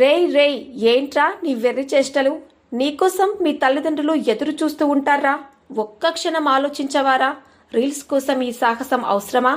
రేయ్ రేయ్ ఏంట్రా నీ వెర్రి చేష్టలు? నీకోసం మీ తల్లిదండ్రులు ఎదురు చూస్తూ ఉంటారా? ఒక్క క్షణం ఆలోచించవారా? రీల్స్ కోసం ఈ సాహసం అవసరమా?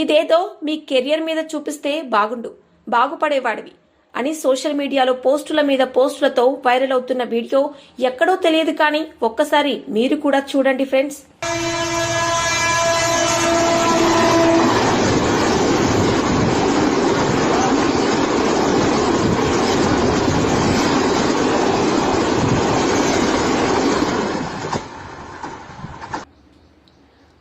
ఇదేదో మీ కెరియర్ మీద చూపిస్తే బాగుండు బాగుపడేవాడివి అని సోషల్ మీడియాలో పోస్టుల మీద పోస్టులతో వైరల్ అవుతున్న వీడియో ఎక్కడో తెలియదు కానీ ఒక్కసారి మీరు కూడా చూడండి ఫ్రెండ్స్.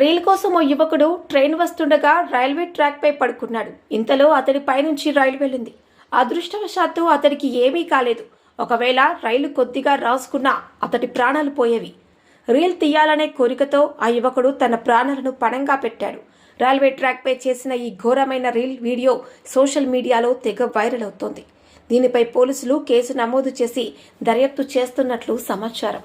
రీల్ కోసం ఓ యువకుడు ట్రైన్ వస్తుండగా రైల్వే ట్రాక్పై పడుకున్నాడు. ఇంతలో అతడి పైనుంచి రైలు వెళ్ళింది. అదృష్టవశాత్తు అతడికి ఏమీ కాలేదు. ఒకవేళ రైలు కొద్దిగా రాసుకున్నా అతడి ప్రాణాలు పోయేవి. రీల్ తీయాలనే కోరికతో ఆ యువకుడు తన ప్రాణాలను పణంగా పెట్టాడు. రైల్వే ట్రాక్పై చేసిన ఈ ఘోరమైన రీల్ వీడియో సోషల్ మీడియాలో తెగ వైరల్ అవుతోంది. దీనిపై పోలీసులు కేసు నమోదు చేసి దర్యాప్తు చేస్తున్నట్లు సమాచారం.